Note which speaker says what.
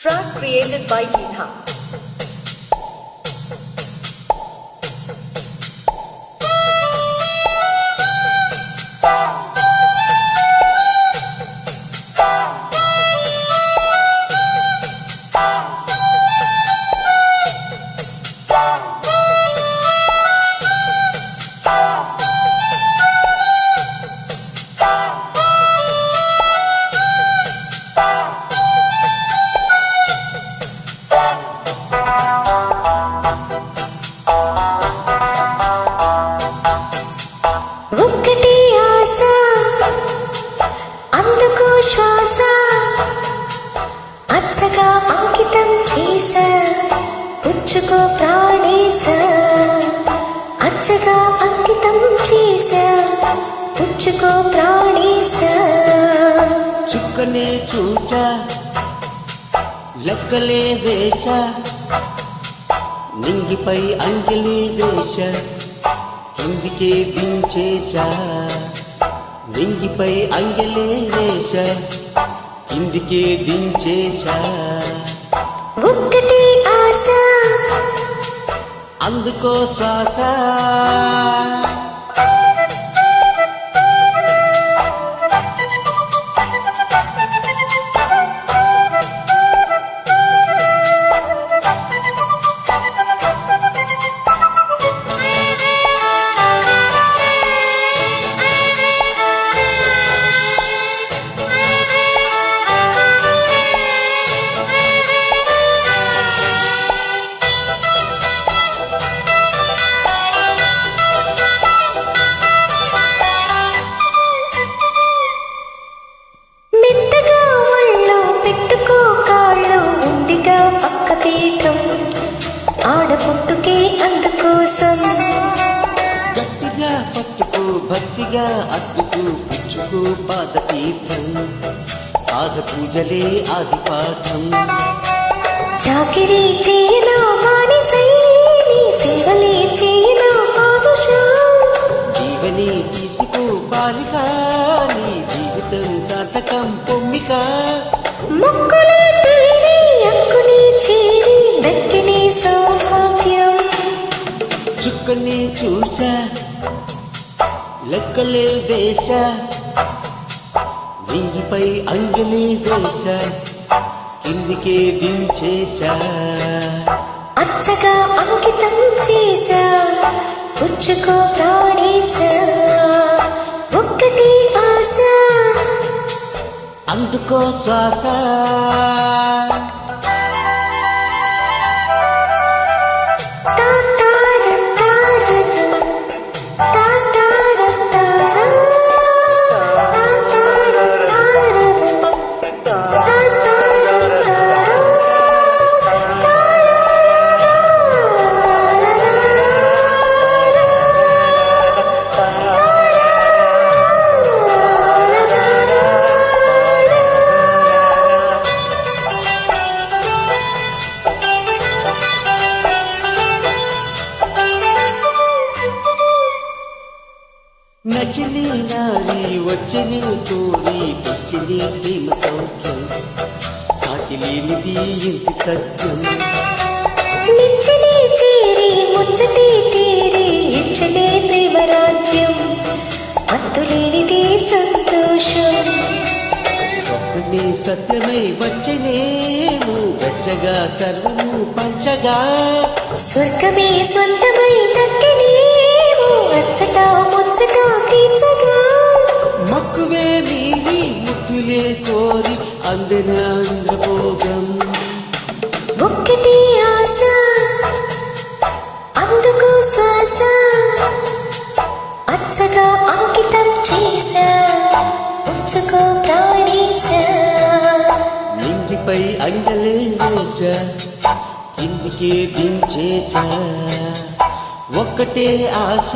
Speaker 1: Track created by Geetha.
Speaker 2: పుచ్చుకో ప్రాణేశా అచ్చగా అంకితం చేశా పుచ్చుకో ప్రాణేశా
Speaker 3: చుక్కనే చూసా లెక్కలే వేశ నింగిపై అంగిలే వేశ కిందికే దించేశా నింగిపై అంగిలే వేశ కిందికే దించేశా అందుకో శ్వాస.
Speaker 2: ఆడపుట్టుకే అందుకోసం.
Speaker 3: గట్టిగా పట్టుకో భక్తిగా అద్దుకు పుచ్చుకో పాద పూజలే ఆది పాఠం.
Speaker 2: చాకిరీ చేయనా మానిసై సేవలే చేయనా పాదుషా
Speaker 3: జీవని తీసుకో బాలిక నీ జీవితం సార్థకం పొమ్మిక. చుక్కని చూసా లెక్కలే వేశా వింగిపై అంగలే వేశా కిందికే దించేశా
Speaker 2: అచ్చగా అంకితం చేశా పుచ్చుకో ప్రాణేశ ఒక్కటి ఆశ.
Speaker 3: అందుకో శ్వాస. వచ్చని కోరి పచ్చని ప్రేమ సౌఖ్యం. సాటి లేనిది ఇంటి సత్యం.
Speaker 2: నిచ్చనే చేరి ముచ్చటే తీరి ఇచ్చనే ప్రేమరాజ్యం అంతులేనిదే సంతోషం.
Speaker 3: స్వప్నమే సత్యమై వచ్చనేమో వెచ్చగా సర్వము పంచగా.
Speaker 2: స్వర్గమే సొంతమై దక్కనేమో అచ్చట ముచ్చట తీర్చగా
Speaker 3: మక్కువే మీరి ముక్కులే కోరి అందన ఆంధ్రభోగం.
Speaker 2: ఒక్కటి ఆశ అందుకు శ్వాస అచ్చగా అంకితం చేశా పుచ్చుకో ప్రాణేశ.
Speaker 3: నింగిపై అంగలే వేశ కిందికే దించేశా. ఒక్కటే ఆశ